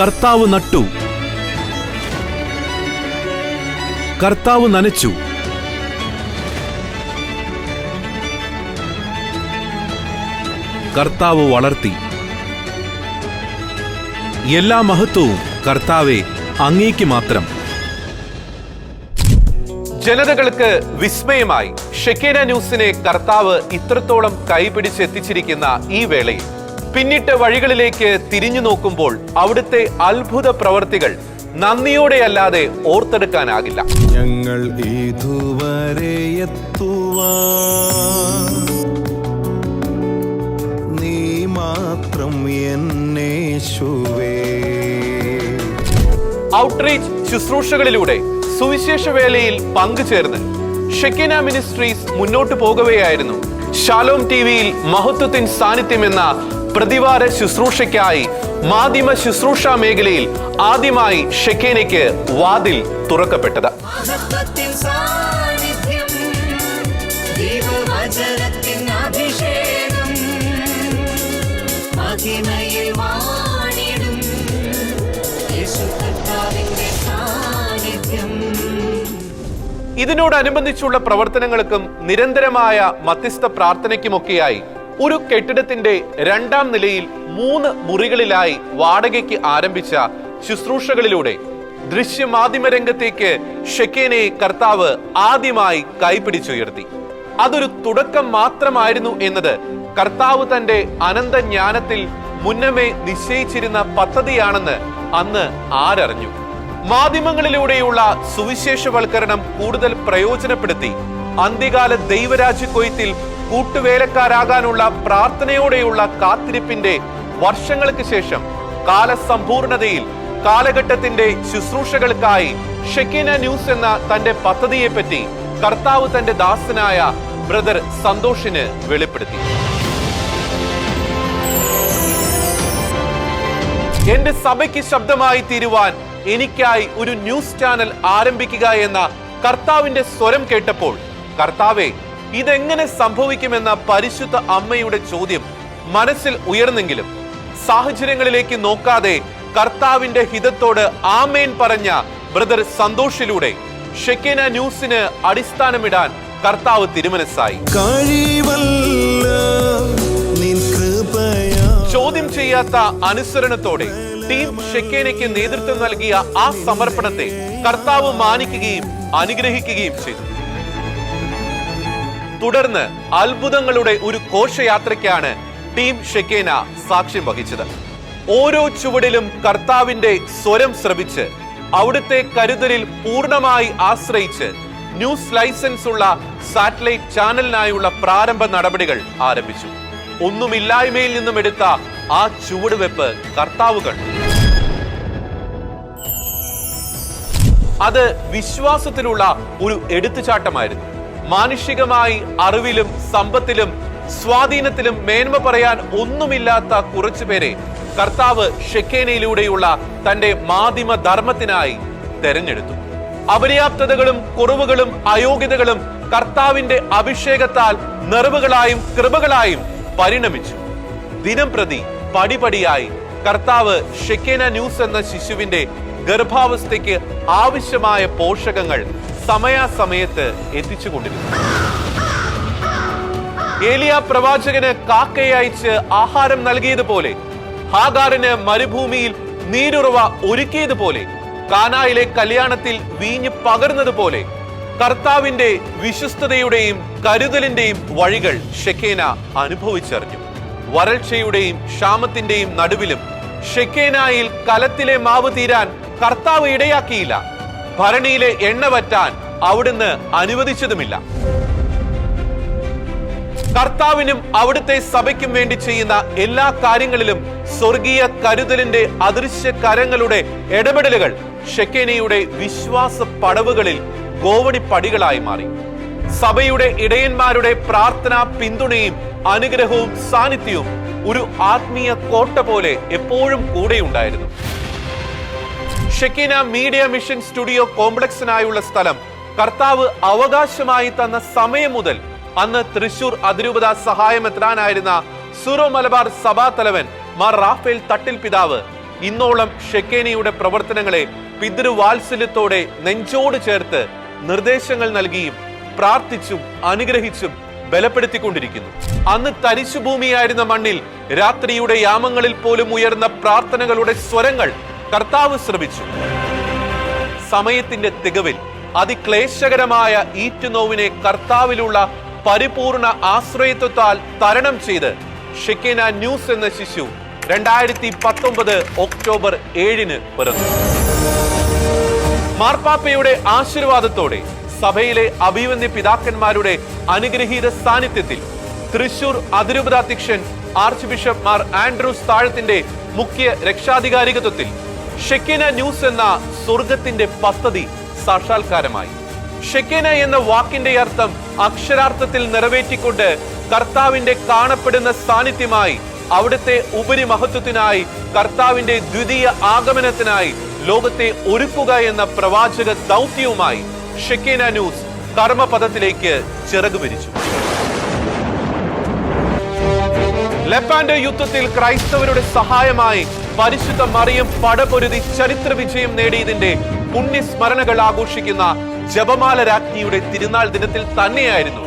കർത്താവ് നട്ടു. കർത്താവ് നനച്ചു. കർത്താവ് വളർത്തി. എല്ലാ മഹത്വവും കർത്താവെ അങ്ങേക്ക് മാത്രം. ജനതകൾക്ക് വിസ്മയമായി. ഷെക്കേന ന്യൂസിനെ കർത്താവ് ഇത്രത്തോളം കൈപിടിച്ചെത്തിച്ചിരിക്കുന്ന ഈ വേളയിൽ. പിന്നിട്ട വഴികളിലേക്ക് തിരിഞ്ഞു നോക്കുമ്പോൾ അവിടുത്തെ അത്ഭുത പ്രവർത്തികൾ നന്ദിയോടെയല്ലാതെ ഓർത്തെടുക്കാനാകില്ല. ഞങ്ങൾ ഇതുവരെ നീ മാത്രം എന്നേശുവേ ഔട്ട്റീച്ച് ശുശ്രൂഷകളിലൂടെ സുവിശേഷ വേലയിൽ പങ്കുചേർന്ന് ഷെക്കിന മിനിസ്ട്രീസ് മുന്നോട്ടു പോകവെയായിരുന്നു. ഷാലോം ടി വിയിൽ മഹത്വത്തിൻ സാന്നിധ്യം എന്ന പ്രതിവാര ശുശ്രൂഷയ്ക്കായി മാധ്യമ ശുശ്രൂഷ മേഖലയിൽ ആദ്യമായി ഷെക്കേനയ്ക്ക് വാതിൽ തുറക്കപ്പെട്ടത്. ഇതിനോടനുബന്ധിച്ചുള്ള പ്രവർത്തനങ്ങൾക്കും നിരന്തരമായ മധ്യസ്ഥ പ്രാർത്ഥനയ്ക്കുമൊക്കെയായി ഒരു കെട്ടിടത്തിന്റെ രണ്ടാം നിലയിൽ മൂന്ന് മുറികളിലായി വാടകയ്ക്ക് ആരംഭിച്ച ശുശ്രൂഷകളിലൂടെ ദൃശ്യമാധ്യമ രംഗത്തേക്ക് ഷെക്കേനെ കർത്താവ് ആദ്യമായി കൈപിടിച്ചുയർത്തി. അതൊരു തുടക്കം മാത്രമായിരുന്നു എന്നത് കർത്താവ് തന്റെ അനന്തജ്ഞാനത്തിൽ മുന്നമേ നിശ്ചയിച്ചിരുന്ന പദ്ധതിയാണെന്ന് അന്ന് ആരറിഞ്ഞു. മാധ്യമങ്ങളിലൂടെയുള്ള സുവിശേഷവൽക്കരണം കൂടുതൽ പ്രയോജനപ്പെടുത്തി. അന്ത്യകാല ദൈവരാജ്യ കൊയ്ത്തിൽ കൂട്ടുവേലക്കാരാകാനുള്ള പ്രാർത്ഥനയോടെയുള്ള കാത്തിരിപ്പിന്റെ വർഷങ്ങൾക്ക് ശേഷം കാലസമ്പൂർണതയിൽ കാലഘട്ടത്തിന്റെ ശുശ്രൂഷകൾക്കായി ഷെക്കിന ന്യൂസ് എന്ന തന്റെ പദ്ധതിയെപ്പറ്റി കർത്താവ് തന്റെ ദാസനായ ബ്രദർ സന്തോഷിന് വെളിപ്പെടുത്തി. എന്റെ സഭയ്ക്ക് ശബ്ദമായി തീരുവാൻ എനിക്കായി ഒരു ന്യൂസ് ചാനൽ ആരംഭിക്കുക എന്ന കർത്താവിന്റെ സ്വരം കേട്ടപ്പോൾ കർത്താവെ ഇതെങ്ങനെ സംഭവിക്കുമെന്ന പരിശുദ്ധ അമ്മയുടെ ചോദ്യം മനസ്സിൽ ഉയർന്നെങ്കിലും സാഹചര്യങ്ങളിലേക്ക് നോക്കാതെ കർത്താവിന്റെ ഹിതത്തോട് ആമേൻ പറഞ്ഞ ബ്രദർ സന്തോഷിലൂടെ ഷെക്കേന ന്യൂസിന് അടിസ്ഥാനമിടാൻ കർത്താവ് തിരുമനസ്സായി. ചോദ്യം ചെയ്യാത്ത അനുസരണത്തോടെ ടീം ഷെക്കേനയ്ക്ക് നേതൃത്വം നൽകിയ ആ സമർപ്പണത്തെ കർത്താവ് മാനിക്കുകയും അനുഗ്രഹിക്കുകയും ചെയ്തു. തുടർന്ന് അത്ഭുതങ്ങളുടെ ഒരു ഘോഷയാത്രയ്ക്കാണ് ടീം ഷെക്കേന സാക്ഷ്യം വഹിച്ചത്. ഓരോ ചുവടിലും കർത്താവിന്റെ സ്വരം ശ്രവിച്ച് അവിടുത്തെ കരുതലിൽ പൂർണമായി ആശ്രയിച്ച് ന്യൂസ് ലൈസൻസ് ഉള്ള സാറ്റലൈറ്റ് ചാനലിനായുള്ള പ്രാരംഭ നടപടികൾ ആരംഭിച്ചു. ഒന്നുമില്ലായ്മയിൽ നിന്നും എടുത്ത ആ ചുവടുവെപ്പ് കർത്താവ് കണ്ടു. അത് വിശ്വാസത്തിലുള്ള ഒരു എടുത്തുചാട്ടമായിരുന്നു. മാനുഷികമായി അറിവിലും സമ്പത്തിലും സ്വാധീനത്തിലും മേന്മ പറയാൻ ഒന്നുമില്ലാത്ത കുറച്ചുപേരെ കർത്താവ് ഷെക്കേനയിലൂടെയുള്ള തന്റെ മാധ്യമ ധർമ്മത്തിനായി തെരഞ്ഞെടുത്തു. അപര്യാപ്തതകളും കുറവുകളും അയോഗ്യതകളും കർത്താവിന്റെ അഭിഷേകത്താൽ നിറവുകളായും കൃപകളായും പരിണമിച്ചു. ദിനം പ്രതി പടിപടിയായി കർത്താവ് ഷെക്കേന ന്യൂസ് എന്ന ശിശുവിന്റെ ഗർഭാവസ്ഥയ്ക്ക് ആവശ്യമായ പോഷകങ്ങൾ സമയാസമയത്ത് എത്തിച്ചുകൊണ്ടിരുന്നു. ഏലിയ പ്രവാചകന് കാക്കയെ അയച്ച് ആഹാരം നൽകിയതുപോലെ ഹാഗാറിന് മരുഭൂമിയിൽ നീരുറവ ഒരുക്കിയതുപോലെ കാനായിലെ കല്യാണത്തിൽ വീഞ്ഞ് പകർന്നതുപോലെ കർത്താവിന്റെ വിശ്വസ്തതയുടെയും കരുതലിന്റെയും വഴികൾ ഷെക്കേന അനുഭവിച്ചറിഞ്ഞു. വരൾച്ചയുടെയും ക്ഷാമത്തിന്റെയും നടുവിലും ഷെക്കേനായിൽ കലത്തിലെ മാവ് തീരാൻ കർത്താവ് ഇടയാക്കിയില്ല. ഭരണിയിലെ എണ്ണ വറ്റാൻ അവിടുന്ന് അനുവദിച്ചതുമില്ല. കർത്താവിനും അവിടുത്തെ സഭയ്ക്കും വേണ്ടി ചെയ്യുന്ന എല്ലാ കാര്യങ്ങളിലും സ്വർഗീയ കരുതലിന്റെ അദൃശ്യ കരങ്ങളുടെ ഇടപെടലുകൾ ഷെക്കേനയുടെ വിശ്വാസ പടവുകളിൽ ഗോവണി പടികളായി മാറി. സഭയുടെ ഇടയന്മാരുടെ പ്രാർത്ഥന പിന്തുണയും അനുഗ്രഹവും സാന്നിധ്യവും ഒരു ആത്മീയ കോട്ട പോലെ എപ്പോഴും കൂടെയുണ്ടായിരുന്നു. ഷെക്കീന മീഡിയ മിഷൻ സ്റ്റുഡിയോ കോംപ്ലക്സിനായുള്ള സ്ഥലം കർത്താവ് അവകാശമായി തന്ന സമയം മുതൽ അന്ന് തൃശൂർ അതിരൂപത സഹായം എത്താനായിരുന്ന സുറോ മലബാർ സഭാ തലവൻ മാർ റാഫേൽ തട്ടിൽ പിതാവ്. ഇന്നോളം ഷെക്കേനയുടെ പ്രവർത്തനങ്ങളെ പിതൃവാത്സല്യത്തോടെ നെഞ്ചോട് ചേർത്ത് നിർദ്ദേശങ്ങൾ നൽകിയും പ്രാർത്ഥിച്ചും അനുഗ്രഹിച്ചും ബലപ്പെടുത്തിക്കൊണ്ടിരിക്കുന്നു. അന്ന് തരിശുഭൂമിയായിരുന്ന മണ്ണിൽ രാത്രിയുടെ യാമങ്ങളിൽ പോലും ഉയർന്ന പ്രാർത്ഥനകളുടെ സ്വരങ്ങൾ കർത്താവ് ശ്രമിച്ചു. സമയത്തിന്റെ തികവിൽ അതിക്ലേശകരമായ ഈറ്റുനോവിനെ കർത്താവിലുള്ള പരിപൂർണ ആശ്രയത്വത്താൽ തരണം ചെയ്ത് ഷിക്കിന ന്യൂസ് എന്ന ശിശു രണ്ടായിരത്തി പത്തൊമ്പത് ഒക്ടോബർ ഏഴിന് പിറന്നു. മാർപ്പാപ്പയുടെ ആശീർവാദത്തോടെ സഭയിലെ അഭിവന്യ പിതാക്കന്മാരുടെ അനുഗ്രഹീത സാന്നിധ്യത്തിൽ തൃശൂർ അതിരൂപതാധ്യക്ഷൻ ആർച്ച് ബിഷപ്പ് മാർ ആൻഡ്രൂസ് താഴത്തിന്റെ മുഖ്യ രക്ഷാധികാരികത്വത്തിൽ ഷെക്കേന ന്യൂസ് എന്ന സ്വർഗത്തിന്റെ പദ്ധതി സാക്ഷാത്കാരമായി. ഷെക്കേന എന്ന വാക്കിന്റെ അർത്ഥം അക്ഷരാർത്ഥത്തിൽ നിറവേറ്റിക്കൊണ്ട് കർത്താവിന്റെ കാണപ്പെടുന്ന സാന്നിധ്യമായി അവിടുത്തെ ഉപരിമഹത്വത്തിനായി കർത്താവിന്റെ ദ്വിതീയ ആഗമനത്തിനായി ലോകത്തെ ഒരുക്കുക എന്ന പ്രവാചക ദൗത്യവുമായി ഷെക്കേന ന്യൂസ് കർമ്മപഥത്തിലേക്ക് ചിറകു വിരിച്ചു ലെപ്പാൻഡോ യുദ്ധത്തിൽ ക്രൈസ്തവരുടെ സഹായമായി പരിശുദ്ധ മറിയം പടപൊരുതി ചരിത്ര വിജയം നേടിയതിന്റെ പുണ്യസ്മരണകൾ ആഘോഷിക്കുന്ന ജപമാല രാജ്ഞിയുടെ തിരുനാൾ ദിനത്തിൽ തന്നെയായിരുന്നു.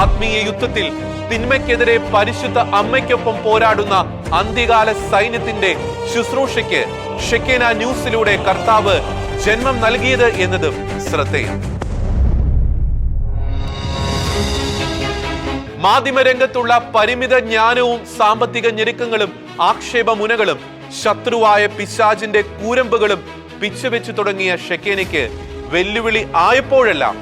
ആത്മീയ യുദ്ധത്തിൽ തിന്മയ്ക്കെതിരെ പരിശുദ്ധ അമ്മയ്ക്കൊപ്പം പോരാടുന്ന അന്ത്യകാല സൈന്യത്തിന്റെ ശുശ്രൂഷയ്ക്ക് ഷെക്കേന ന്യൂസിലൂടെ കർത്താവ് ജന്മം നൽകിയത് എന്നതും ശ്രദ്ധേയം. മാധ്യമരംഗത്തുള്ള പരിമിത ജ്ഞാനവും സാമ്പത്തിക ഞെരുക്കങ്ങളും ആക്ഷേപമുനകളും ശത്രുവായ പിശാജിന്റെ കൂരമ്പുകളും പിച്ചുവെച്ചു തുടങ്ങിയ ഷെക്കേനയ്ക്ക് വെല്ലുവിളി ആയപ്പോഴെല്ലാം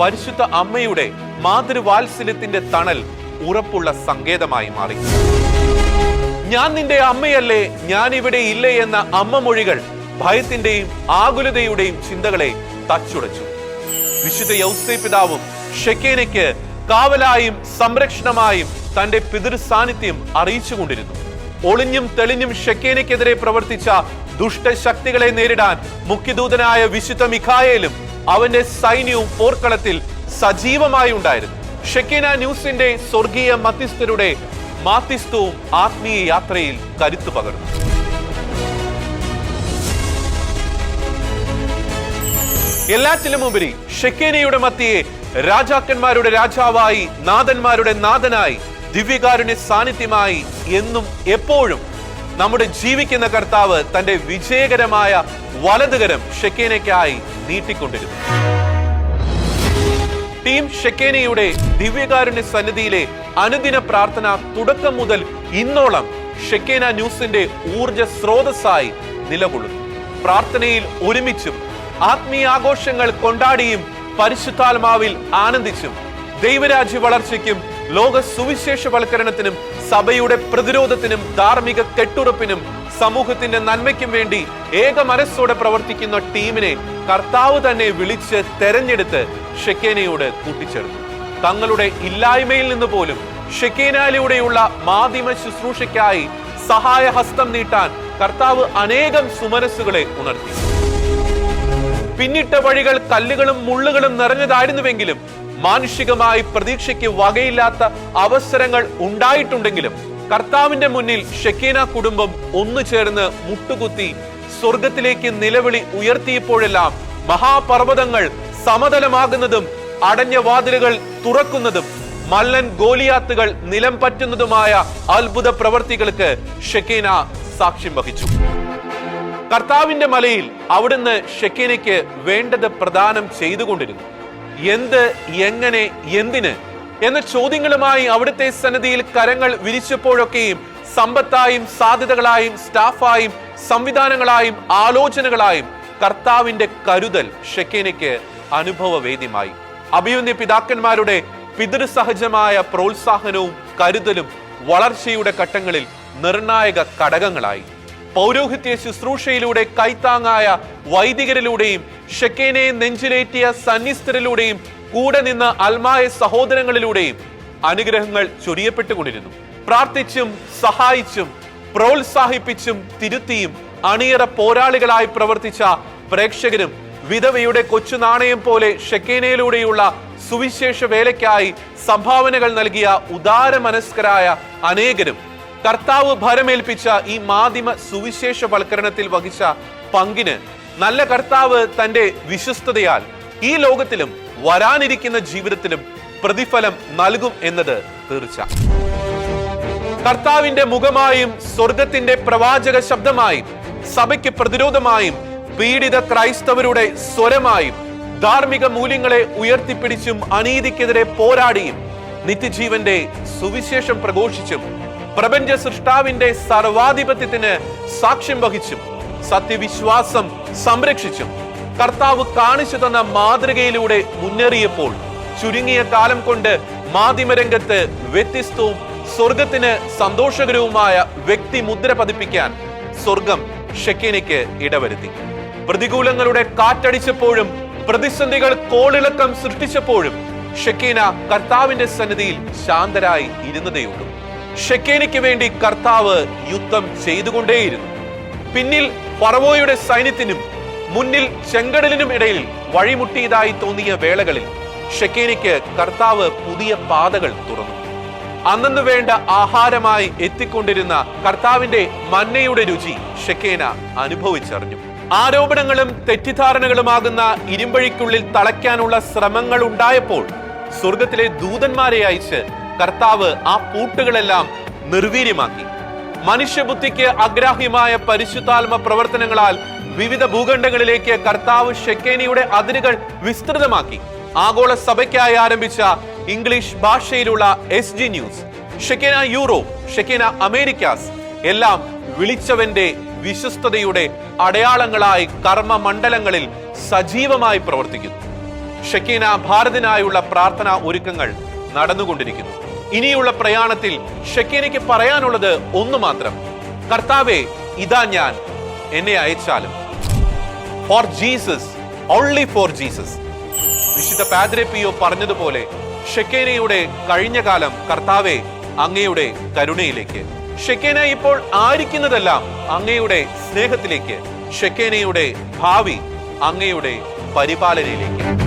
പരിശുദ്ധ അമ്മയുടെ മാതൃവാത്സല്യത്തിന്റെ തണൽ ഉറപ്പുള്ള സങ്കേതമായി മാറി. ഞാൻ നിന്റെ അമ്മയല്ലേ ഞാൻ ഇവിടെ ഇല്ലേ എന്ന അമ്മ മൊഴികൾ ഭയത്തിന്റെയും ആകുലതയുടെയും ചിന്തകളെ തച്ചുടച്ചു. വിശുദ്ധ യൗസേ പിതാവും ഷെക്കേനയ്ക്ക് കാവലായും സംരക്ഷണമായും തന്റെ പിതൃ സാന്നിധ്യം അറിയിച്ചുകൊണ്ടിരുന്നു. ഒളിഞ്ഞും തെളിഞ്ഞും ഷെക്കേനയ്ക്കെതിരെ പ്രവർത്തിച്ച ദുഷ്ടശക്തികളെ നേരിടാൻ മുഖ്യദൂതനായ വിശുദ്ധ മിഖായേലും അവന്റെ സൈന്യവും പോർക്കളത്തിൽ സജീവമായി ഉണ്ടായിരുന്നു. ഷെക്കേന ന്യൂസിന്റെ സ്വർഗീയ മധ്യസ്ഥരുടെ മാധ്യസ്ഥവും ആത്മീയ യാത്രയിൽ കരുത്തു പകർന്നു. എല്ലാറ്റിലും ഉപരി ഷെക്കേനയുടെ മത്തിയെ രാജാക്കന്മാരുടെ രാജാവായി നാഥന്മാരുടെ നാഥനായി ദിവ്യകാരുണ്യ സാന്നിധ്യമായി എന്നും എപ്പോഴും നമ്മുടെ ജീവിക്കുന്ന കർത്താവ് തന്റെ വിജയകരമായ വലതുകരം ഷെക്കേനയ്ക്കായി നീട്ടിക്കൊണ്ടിരുന്നു. ടീം ഷെക്കേനയുടെ ദിവ്യകാരുണ്യ സന്നിധിയിലെ അനുദിന പ്രാർത്ഥന തുടക്കം മുതൽ ഇന്നോളം ഷെക്കേന ന്യൂസിന്റെ ഊർജ സ്രോതസ്സായി നിലകൊള്ളുന്നു. പ്രാർത്ഥനയിൽ ഒരുമിച്ചും ആത്മീയാഘോഷങ്ങൾ കൊണ്ടാടിയും പരിശുദ്ധാത്മാവിൽ ആനന്ദിച്ചും ദൈവരാജ്യ വളർച്ചയ്ക്കും ലോക സുവിശേഷവൽക്കരണത്തിനും സഭയുടെ പ്രതിരോധത്തിനും ധാർമ്മിക കെട്ടുറപ്പിനും സമൂഹത്തിന്റെ നന്മയ്ക്കും വേണ്ടി ഏക മനസ്സോടെ പ്രവർത്തിക്കുന്ന ടീമിനെ കർത്താവ് തന്നെ വിളിച്ച് തെരഞ്ഞെടുത്ത് ഷെക്കേനയോട് കൂട്ടിച്ചേർത്തു. തങ്ങളുടെ ഇല്ലായ്മയിൽ നിന്ന് പോലും ഷെക്കേനയിലൂടെയുള്ള മാധ്യമ ശുശ്രൂഷയ്ക്കായി സഹായഹസ്തം നീട്ടാൻ കർത്താവ് അനേകം സുമനസ്സുകളെ ഉണർത്തി. പിന്നിട്ട വഴികൾ കല്ലുകളും മുള്ളുകളും നിറഞ്ഞതായിരുന്നുവെങ്കിലും മാനുഷികമായി പ്രതീക്ഷയ്ക്ക് വകയില്ലാത്ത അവസരങ്ങൾ ഉണ്ടായിട്ടുണ്ടെങ്കിലും കർത്താവിന്റെ മുന്നിൽ ഷെക്കീന കുടുംബം ഒന്നു ചേർന്ന് മുട്ടുകുത്തി സ്വർഗത്തിലേക്ക് നിലവിളി ഉയർത്തിയപ്പോഴെല്ലാം മഹാപർവതങ്ങൾ സമതലമാകുന്നതും അടഞ്ഞ വാതിലുകൾ തുറക്കുന്നതും മല്ലൻ ഗോലിയാത്തുകൾ നിലം പറ്റുന്നതുമായ അത്ഭുത പ്രവർത്തികൾക്ക് ഷെക്കീന സാക്ഷ്യം വഹിച്ചു. കർത്താവിന്റെ മലയിൽ അവിടുന്ന് ഷെക്കീനയ്ക്ക് വേണ്ടത് പ്രദാനം ചെയ്തുകൊണ്ടിരുന്നു. എന്ത് എങ്ങനെ എന്തിന് എന്ന ചോദ്യങ്ങളുമായി അവിടുത്തെ സന്നദ്ധിയിൽ കരങ്ങൾ വിരിച്ചപ്പോഴൊക്കെയും സമ്പത്തായും സാധ്യതകളായും സ്റ്റാഫായും സംവിധാനങ്ങളായും ആലോചനകളായും കർത്താവിന്റെ കരുതൽ ഷെക്കേനയ്ക്ക് അനുഭവവേദ്യമായി. അഭിമന്യ പിതാക്കന്മാരുടെ പിതൃസഹജമായ പ്രോത്സാഹനവും കരുതലും വളർച്ചയുടെ ഘട്ടങ്ങളിൽ നിർണായക ഘടകങ്ങളായി. പൗരോഹിത്യ ശുശ്രൂഷയിലൂടെ കൈത്താങ്ങായ വൈദികരിലൂടെയും ഷെക്കേനെ നെഞ്ചിലേറ്റിയ സന്നിസ്ഥരിലൂടെയും കൂടെ നിന്ന് അൽമായ സഹോദരങ്ങളിലൂടെയും അനുഗ്രഹങ്ങൾ ചൊരിയപ്പെട്ടുകൊണ്ടിരുന്നു. പ്രാർത്ഥിച്ചും സഹായിച്ചും പ്രോത്സാഹിപ്പിച്ചും തിരുത്തിയും അണിയറ പോരാളികളായി പ്രവർത്തിച്ച പ്രേക്ഷകരും വിധവയുടെ കൊച്ചു നാണയം പോലെ ഷെക്കേനയിലൂടെയുള്ള സുവിശേഷ വേലയ്ക്കായി സംഭാവനകൾ നൽകിയ ഉദാര മനസ്കരായ അനേകരും കർത്താവ് ഭരമേൽപ്പിച്ച ഈ മാധ്യമ സുവിശേഷവൽക്കരണത്തിൽ വഹിച്ച പങ്കിന് നല്ല കർത്താവ് തന്റെ വിശ്വസ്തതയാൽ ഈ ലോകത്തിലും വരാനിരിക്കുന്ന ജീവിതത്തിലും പ്രതിഫലം നൽകും എന്നത് തീർച്ച. കർത്താവിന്റെ മുഖമായും സ്വർഗത്തിന്റെ പ്രവാചക ശബ്ദമായും സഭയ്ക്ക് പ്രതിരോധമായും പീഡിത ക്രൈസ്തവരുടെ സ്വരമായും ധാർമ്മിക മൂല്യങ്ങളെ ഉയർത്തിപ്പിടിച്ചും അനീതിക്കെതിരെ പോരാടിയും നിത്യജീവന്റെ സുവിശേഷം പ്രഘോഷിച്ചും പ്രപഞ്ച സൃഷ്ടാവിന്റെ സർവാധിപത്യത്തിന് സാക്ഷ്യം വഹിച്ചും സത്യവിശ്വാസം സംരക്ഷിച്ചും കർത്താവ് കാണിച്ചു തന്ന മാതൃകയിലൂടെ മുന്നേറിയപ്പോൾ ചുരുങ്ങിയ കാലം കൊണ്ട് മാധ്യമരംഗത്ത് വ്യത്യസ്തവും സ്വർഗത്തിന് സന്തോഷകരവുമായ വ്യക്തി മുദ്ര പതിപ്പിക്കാൻ സ്വർഗം ഷെക്കിനയ്ക്ക് ഇടവരുത്തി. പ്രതികൂലങ്ങളുടെ കാറ്റടിച്ചപ്പോഴും പ്രതിസന്ധികൾ കോളിളക്കം സൃഷ്ടിച്ചപ്പോഴും ഷെക്കീന കർത്താവിന്റെ സന്നിധിയിൽ ശാന്തരായി ഇരുന്നതേയുള്ളൂ. ഷെക്കേനയ്ക്ക് വേണ്ടി കർത്താവ് യുദ്ധം ചെയ്തുകൊണ്ടേയിരുന്നു. പിന്നിൽ ഫറവോയുടെ സൈന്യത്തിനും മുന്നിൽ ചെങ്കടലിനും ഇടയിൽ വഴിമുട്ടിയതായി തോന്നിയ വേളകളിൽ ഷെക്കേനയ്ക്ക് കർത്താവ് പുതിയ പാതകൾ തുറന്നു. അന്നു വേണ്ട ആഹാരമായി എത്തിക്കൊണ്ടിരുന്ന കർത്താവിന്റെ മന്നയുടെ രുചി ഷെക്കേന അനുഭവിച്ചറിഞ്ഞു. ആരോപണങ്ങളും തെറ്റിദ്ധാരണകളുമാകുന്ന ഇരുമ്പഴിക്കുള്ളിൽ തളയ്ക്കാനുള്ള ശ്രമങ്ങൾ ഉണ്ടായപ്പോൾ സ്വർഗത്തിലെ ദൂതന്മാരെ അയച്ച് കർത്താവ് ആ പൂട്ടുകളെല്ലാം നിർവീര്യമാക്കി. മനുഷ്യബുദ്ധിക്ക് അഗ്രാഹ്യമായ പരിശുദ്ധാത്മ പ്രവർത്തനങ്ങളാൽ വിവിധ ഭൂഖണ്ഡങ്ങളിലേക്ക് കർത്താവ് ഷെക്കേനിയുടെ അതിരുകൾ വിസ്തൃതമാക്കി. ആഗോള സഭയ്ക്കായി ആരംഭിച്ച ഇംഗ്ലീഷ് ഭാഷയിലുള്ള S G news Shekinah Europe Shekinah Americas എല്ലാം വിളിച്ചവന്റെ വിശ്വസ്തതയുടെ അടയാളങ്ങളായി കർമ്മ മണ്ഡലങ്ങളിൽ സജീവമായി പ്രവർത്തിക്കുന്നു. ഷെക്കീന ഭാരതിനായുള്ള പ്രാർത്ഥനാ ഒരുക്കങ്ങൾ നടന്നുകൊണ്ടിരിക്കുന്നു. ഇനിയുള്ള പ്രയാണത്തിൽ ഷക്കീനയ്ക്ക് പറയാനുള്ളത് ഒന്നു മാത്രം. കർത്താവെ ഇതാ ഞാൻ. എന്നെ അയച്ചാലും. For Jesus only for Jesus വിശുദ്ധ പാദ്രെ പറഞ്ഞതുപോലെ ഷെക്കേനയുടെ കഴിഞ്ഞ കാലം കർത്താവെ അങ്ങയുടെ കരുണയിലേക്ക്. ഷെക്കേന ഇപ്പോൾ ആയിരിക്കുന്നതെല്ലാം അങ്ങയുടെ സ്നേഹത്തിലേക്ക്. ഷെക്കേനയുടെ ഭാവി അങ്ങയുടെ പരിപാലനയിലേക്ക്.